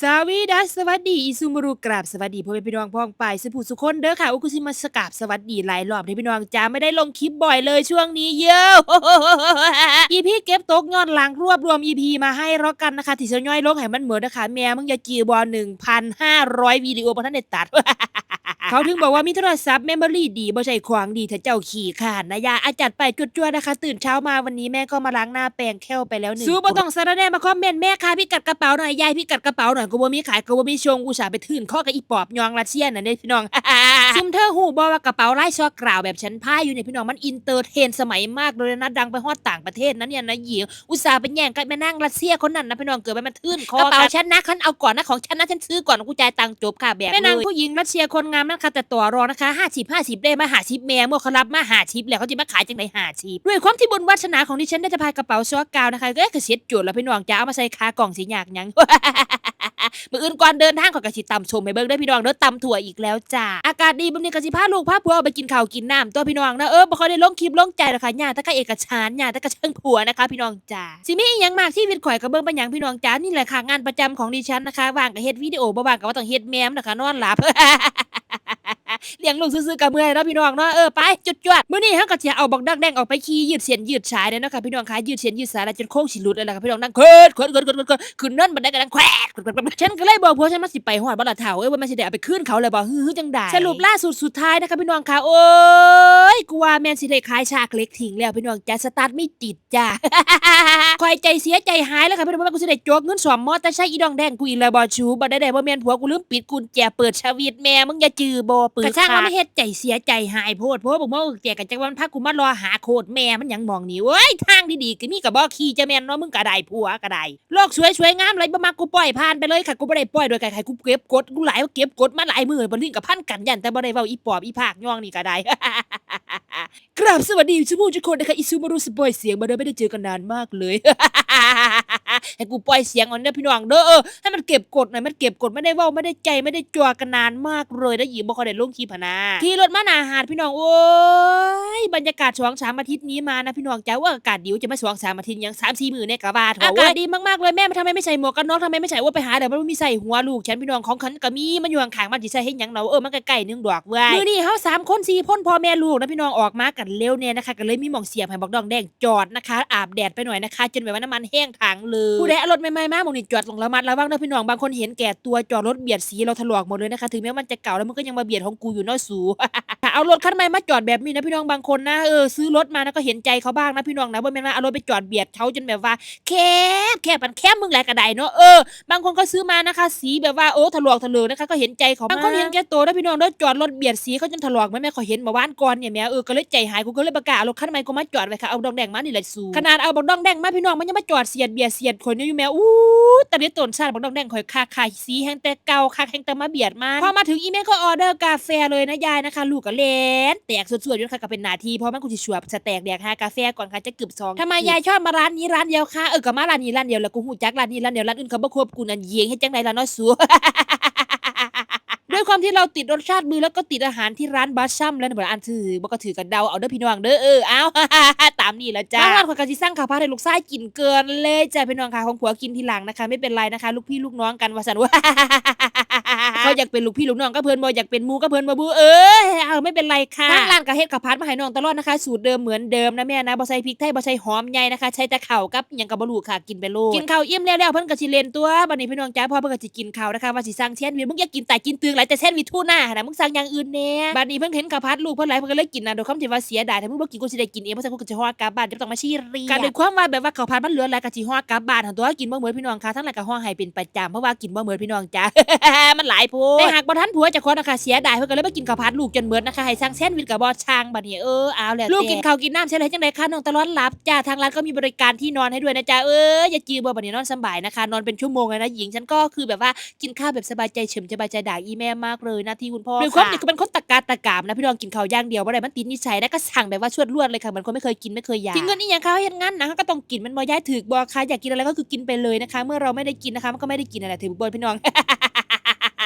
สวีดัสสวัสดีอิซูมารุกราบสวัสดีพ่อแม่พี่น้องพ้องไปสุภูสุคนเด้อค่ะอุกุชิมาสกาบสวัสดีหลายรอบที่พี่น้องจ้าไม่ได้ลงคลิปบ่อยเลยช่วงนี้เยอะอีพีเก็บตกย้อนหลังรวบรวมอีพีมาให้รอกันนะคะที่จะย่อยลงให้มันเหมือนนะคะแม่มึงอย่าจีบอลหนึ่งพันห้าร้อยวิดีโอพอท่านได้ตัด เขาถึงบอกว่ามีโทรศัพท์เมมโมรี่ดีบ่ใช่ของดีถ้าเจ้าขี่ขานนะยาอาจัดไปจุดจวดๆนะคะ ตื่นเช้ามาวันนี้แม่ก็มาล้างหน้าแปรงแค้วไปแล้วหนึ่งสู้บ่ต้องสารแหน่มาคอมเมนต์แม่ค่ะพี่กัดกระเป๋าหน่อยยายพี่กัดกระเป๋าหน่อยกูบ่มีขายกูบ่มีชงอุตส่าห์ไปทื่นข้อกับอีปอบยองรัสเซียน่ะเนี่ยพี่น้องซุมเธอหูบ่ว่ากระเป๋าไล่ชอกกล่าวแบบฉันผ้าอยู่เนี่ยพี่น้องมันอินเตอร์เทนสมัยมากเลยนะดังไปฮอดต่างประเทศนั้นเนี่ยนะหญิงอุตส่าห์ไปแย่งกันแม่นั่งรัสเซียคนนั้นนะพี่น้องเกิดไปมันทื่นคอกระเป๋าฉันนะคันเอาก่อนนะของฉันนะฉันซื้อก่อนกูจ่ายตังค์จบค่ะแบบแม่นางผู้หญิงรัสเซียคนงามนั่นค่ะแต่ต่อรองนะคะห้าสิบห้าสิบได้มาหาชิปแม่เมื่อเขารับมาหาชิปแล้วเขาจะมาขายจังไหนหาชิปด้วยความที่บุญวัฒนาของดิฉันได้จะพายกระเป๋าซอกกาวนะคะก็เอ๊ะกระเสียจุดแล้วพี่น้องจะเอามาใส่คากล่องสีหยากยังมืออื่นก่อนเดินทางขอยกระสิตำชมให้เบิ่งได้พี่น้องเด้อตำถั่วอีกแล้วจ้าอากาศดีแบบนี้กระสิพาลูกพาผัวไปกินข้าวกินน้ำตัวพี่น้องนะเออบ่ค่อยได้ลงคลิปลงใจหรอกค่ะญาติตะกะเอกชานญาติตะกะเชิงผัวนะคะพี่น้องจ้าสิมีอีหยังมากที่วิตข่อยกับเบิ่งป็นหยังพี่น้องจ้านี่แหละค่ะงานประจำของดิฉันนะคะว่างก็เฮ็ดวิดีโอบ่ว่างก็ว่าต้องเฮ็ดแมมนะคะนอนหลับ เลี้ยงลูกซื่อๆกับเมื่อยเนาะพี่น้องเนาะเออไปจุดจวดมื้อนี้เฮาก็สิเอาบักดักแดงออกไปขี่ยืดเส้นยืดสายเด้เนาะค่ะพี่น้องคะยืดเส้นยืดสายแล้วจนโค้งสิหลุดเลยล่ะค่ะพี่น้องนั่งเคิดเคิดเคิดเคิดเคิดขึ้นเนินบันไดก็ดังแควกแควฉันก็เลยบอกผัวฉันมาสิไปฮอดบ่ล่ะเฒ่าเอ้ยว่ามันสิได้เอาไปคืนเขาเลยบ่ฮือจังไดสรุปล่าสุดสุดท้ายนะคะพี่น้องคะโอ้ยกูว่าแม่นสิได้ขายฉากเล็กทิ้งแล้วพี่น้องจ้าสตาร์ทไม่ติดจ้าคอยใจเสียใจหายแล้วค่ะพี่น้องว่ากูสิได้โจกเงินสอมมอแต่ใช้อีดองแดงกูอีกแล้วบ่ชูบ่ได้ได้บ่แม่นผัวกูลืมปิดกุญแจเปิดชวิตแม่มึงอย่าจอบ่เปิดกระช่างว่าไม่เฮ็ดใจเสียใจหายโพดเพราะว่าบอกว่าแจกกันจังวันพักกูมารอหาโคตรแม่มันหยังมองนี่เว้ยทางดีๆก็มีก็บ่ขี่จะแม่นเนาะมึงก็ได้ผัวก็ได้โลกสวยสวยงามไรบ่มักกูปล่อยผ่านไปเลยค่ะกูบ่ได้ปล่อยโดยไกลๆกูเก็บกดกูหลายว่าเก็บกดมาหลายมื้อบ่ลิงกับพันกันยันแต่บ่ได้เว้าอีปอบอีภาคย่องนี่ก็ได้กราบสวัสดีทุกผู้ทุกคนนะคะอิซูมารุสปอยเสียงมาเด้อไม่ได้เจอกันนานมากเลย ให้กูปล่อยเสียงอ่อนเด้อพี่น้องเด้อเออให้มันเก็บกดหน่อยมันเก็บกดไม่ได้เว่าไม่ได้ใจไม่ได้จวกันนานมากเลยแล้วหญิงบอกเขาได้ลงคลิปหนนาขี่รถมาหนาหาดพี่น้องโอ้ยบรรยากาศสองสามอาทิตย์นี้มานะพี่น้องจ้าว่าอากาศดีจะมาสองสามอาทิตย์ยังสามสี่หมื่นเนี่ยกะบาทอากาศดีมากๆเลยแม่ทำไมไม่ใส่หมวกกันน็อกทำไมไม่ใส่ว่าไปหาเดี๋ยวมันมีใส่หัวลูกฉันพี่น้องของฉันก็มีมันอยู่ข้างๆมันจิใส่ให้หยังเนาะเออมันใกล้ๆนึงดอกเว้ยมือนี่เฮาสามคนสี่พ่นพ่อแม่ลูกนะพี่น้องออกมากันเร็วเนี่ยนะคะก็เลยมีหม่องเสียบให้บอกดองแดงจอดนะคะ อาบแดดไปหน่อยนะคะ จนแบบว่าน้ำมันแห้งถังเลยผู้ใดเอารถใหม่ๆมาหมองนี่จอดลงระมัดระวังนะพี่น้องบางคนเห็นแก่ตัวจอดรถเบียดสีเราถลอกหมดเลยนะคะถึงแม้มันจะเก่าแล้วมันก็ยังมาเบียดของกูอยู่เน้อยสู เอารถคันใหม่มาจอดแบบนี้นะพี่น้องบางคนนะเออซื้อรถมานะก็เห็นใจเขาบ้างนะพี่น้องนะว่าแม่นว่าเอารถไปจอดเบียดเขาจนแบบว่า แคบแคบมันแคบมึงแหละกระไดเนาะเออบางคนก็ซื้อมานะคะสีแบบว่าโอ้ถลอกถลอกนะคะก็เห็นใจเขาบางคนเห็นแก่ตัวนะพี่น้องเด้อจอดรถเบียดสีเขาจนถลอกแม่แม่เขาเห็นมาว่านก่อนเนี่ยแม่เออก็เลยใจหายกูก็เลยประกาศเอารถคันใหม่กูมาจอดไว้ค่ะเอาดองแดงมานี่แหละสูขนาดเอาบักดองแดงมาพี่น้องมันยังมาจอดเสียดเบียดเสียดคนอยู่แม่อู้ตอนนี้ต้นชาติบักดองแดงข่อยคาคาสีแห้งแต่เก่าคาแห้งแต่มาเบียดมาพอมาถึงอีเมลก็ออเดอร์กาแฟเลยนะยายนะคะ ลูกก็เลนแตกสวดๆอยู่ค่ะก็เป็นนาทีเพราะมันกูจะชวบสแตกแดกหากาแฟก่อนค่ะจะกึบซองทำไมยายชอบมาร้านนี้ร้านเดียวค่ะเออก็มาร้านนี้ร้านเดียวแล้วกูหูจักร้านนี้ร้านเดียวร้านอื่นเขาบ่ควบกูนั่นเยียงให้จังไรล่ะเนาะสัว ด้วยความที่เราติดรสชาติมือแล้วก็ติดอาหารที่ร้านบาชัมแล้วเหมือนอันถือบอกก็ถือกันเดาเอาเด้อพี่น้องเด้อเออเอา ตามนี่ละจ้าบางวันคนก็สิสร้างข่าวพาดให้ลูกชายกินเกินเลยจ้าพี่น้องค่ะของผัวกินทีหลังนะคะ ไม่เป็นไรนะคะ ลูกพี่ลูกน้องกันว่าสันว่าเขาอยากเป็นลูกพี่ลูกน้องก็เพิ่นบ่อยากเป็นหมูก็เพิ่นบ่บูเออเอาไม่เป็นไรค่ะทางร้านก็เฮ็ดข้าวผัดมาให้น้องตลอดนะคะ สูตรเดิมเหมือนเดิมนะแม่นะบ่ใส่พริกไทยบ่ใส่หอมใหญ่นะคะ ใช้แต่ข้าวกับหยังก็บ่รู้ค่ะกินไปโลดกินข้าวอิ่มแล้วๆเพิ่นก็สิเล่นตัวบัดนี้พี่น้องจ้าพ่อเพิ่นก็สิกินข้าวนะคะว่าสิสั่งแซนด์วิชมึงอย่ากินแต่กินตึงหลายแต่แซนด์วิชทูน่านะมึงสั่งอย่างอื่นแน่บัดนี้เพิ่นเห็นข้าวผัดลูกเพิ่นหลายเพิ่นก็เลยกินนะโดยความที่ว่าเสียดายถ้ามึงบ่กินกูสิได้กินเองเพราะฉะนั้นกูก็สิฮอดกลับบ้านจะต้องมาชี้เรียการด้วยความว่าแบบว่าข้าวผัดมันเหลือหลายก็สิฮอดกลับบ้านหั่นตัวกินบ่เหมือนพี่น้องค่ะทั้งหลายก็ฮ้อให้เป็นประจำเพราะว่ากินบ่เหมือนพี่น้องจ้ามันหลายโพดแต่หากบ่ทันผัวจะคนนะคะเสียดายเพิ่นก็เลยมากินข้าวผัดลูกจนเบิดนะคะให้สั่งแซนด์วิชกับบ่ช่างบัดนี้เออเอาแล้วลูกกินข้าวกินน้ำใช่เลยจังได๋คะน้องตลอดหลับจ้าทางร้านก็มีบริการที่นอนให้ด้วยนะจ๊ะเอออย่าจือบ่บัดนี้นอนสบายนะคะ นอนเป็นชั่วโมงเลยนะหญิงฉันก็คือแบบว่ากินข้าวแบบสบายใจเฉมสบายใจด่าอีแม่มากเลยนะที่คุณพ่อด้วยความที่ก็เป็นคนตะกาตะกามนะพี่น้องกินข้าวอย่างเดียวบ่ได้มันติดนิสัยนะก็สั่งแบบว่าชวดรวดเลยค่ะเหมือนคนไม่เคยกินไม่เคยอยากทิ้งเงินอีหยังเขาเฮ็ดงั้นนะก็ต้องกินมันบ่ย้ายถึกบ่ค่ะอยากกินอะไรก็คือกินไปเลยนะคะ เมื่อเราไม่ได้กินนะคะมันก็ไม่ได้กินอะไรถือบ่พี่น้อง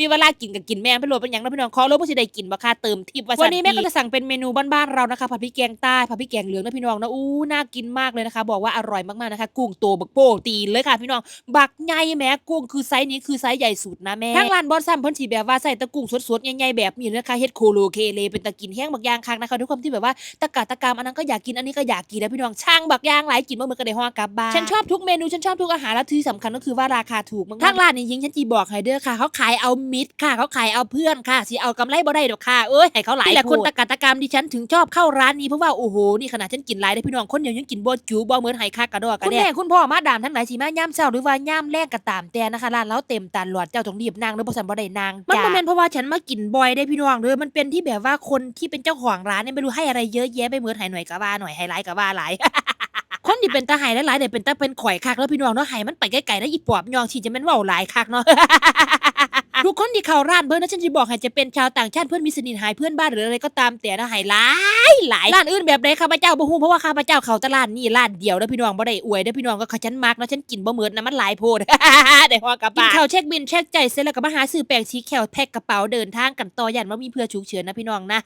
มีเวลากินก็กินแม่งไปโหลดเป็นหยังเนาะพี่น้องขอรู้ว่าสิได้กินบ่ค่าเติมทิปว่าวันนี้แม่ก็จะสั่งเป็นเมนูบ้านๆเรานะคะผัดพริกแกงใต้ผัดพริกแกงเหลืองนะพี่น้องนะอู้น่ากินมากเลยนะคะ บอกว่าอร่อยมากๆนะคะ กุ้งโตบักโป้ตีนเลยค่ะพี่น้องบักใหญ่แหม่กุ้งคือไซส์นี้คือไซส์ใหญ่สุดนะแม่ทางร้านบอสซัมเพิ่นสิแบบว่าใส่แตะกุ้งสดๆใหญ่ๆแบบนี้เลยนะคะเฮ็ดโคโลเคเลเป็นตะกินแห้งบักอย่างคักนะคะด้วยความที่แบบว่าตะกาตะกามอันนั้นก็อยากกินอันนี้ก็อยากกินนะพี่น้องช่างบักอย่างหลายกินบ่เหมือนกันได้ฮอกลับบ้านฉันชอบทุกเมนูฉันชอบทุกอาหารและที่สำคัญก็คือว่าราคาถูกมากๆทางร้านนี่ยิงฉันจีบอกให้เด้อค่ะเขาขายเอามิตรค่ะเขาขายเอาเพื่อนค่ะสิเอากำไรบ่ได้ดอกค่ะเอ้ยให้เขาหลายแหละคนตะกาตะกามดิฉันถึงชอบเข้าร้านนี้เพราะว่าโอ้โหนี่ขนาดฉันกินหลายได้อพี่น้องคนเดียวยังกินบ่จุบ่เหมือนไห้คักกระดอกกระแดคุณแม่คุณพ่อมาดามทั้งหลายสิมาย่ำเช้าหรือว่าย่ำแรงก็ตามแต่นะคะร้านเราเต็มตลอดเจ้าต้องรีบนั่งเด้อบ่ซั่นบ่ได้นั่งมันบ่แม่นเพราะว่าฉันมากินบ่อยได้อพี่น้องเด้อมันเป็นที่แบบว่าคนที่เป็นเจ้าของร้านเนี่ยไม่รู้ให้อะไรเยอะแยะไปเหมือนให้หน่อยก็ว่าหน่อยให้หลายก็ว่าหลายคนที่เป็นตาหายหลายๆเดี๋ยวเป็นตาเป็นข่อยคักแล้วพี่น้องเนาะใหายมันไปไกลๆแล้วอีปอบยองที่จะแม่นเว้าหลายคักเนาะ ทุกคนที่เข้าร้านเพิ่นนะฉันจะบอกให้จะเป็นชาวต่างชาติเพื่อนมิสนิทหายเพื่อนบ้านหรืออะไรก็ตามแต่นะหายหลายหลายร้านอื่นแบบใดข้าพเจ้าบ่ฮู้เพราะว่าข้าพเจ้าเข้าตลาดนี่ร้านเดียวแล้วพี่น้องบ่ได้อวยเด้อพี่น้องก็เขาฉันมักนะฉันกินบ่เหมือนนะมันหลายโพด ได้ฮอกลับบ้านกินข้าวเช็คบินเช็คใจเสร็จแล้วก็มาหาซื้อแปลงสีแขวแพ็คกระเป๋าเดินทางกันต่อยันว่ามีเพื่อฉุกเฉินนะพี่น้องนะ